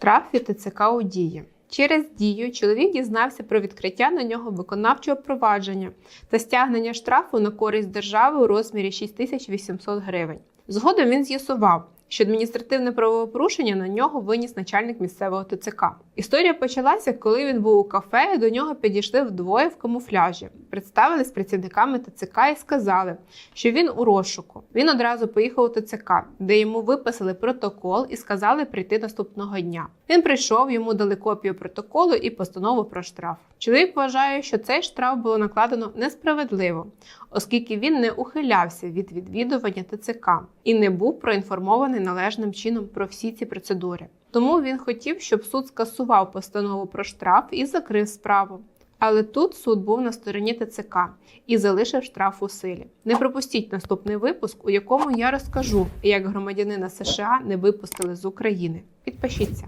Штраф від ТЦК у дії. Через дію чоловік дізнався про відкриття на нього виконавчого провадження та стягнення штрафу на користь держави у розмірі 6800 гривень. Згодом він з'ясував, що адміністративне правопорушення на нього виніс начальник місцевого ТЦК. Історія почалася, коли він був у кафе, і до нього підійшли вдвоє в камуфляжі, представились працівниками ТЦК і сказали, що він у розшуку. Він одразу поїхав у ТЦК, де йому виписали протокол і сказали прийти наступного дня. Він прийшов, йому дали копію протоколу і постанову про штраф. Чоловік вважає, що цей штраф було накладено несправедливо, оскільки він не ухилявся від відвідування ТЦК і не був проінформований належним чином про всі ці процедури. Тому він хотів, щоб суд скасував постанову про штраф і закрив справу. Але тут суд був на стороні ТЦК і залишив штраф у силі. Не пропустіть наступний випуск, у якому я розкажу, як громадянина США не випустили з України. Підпишіться.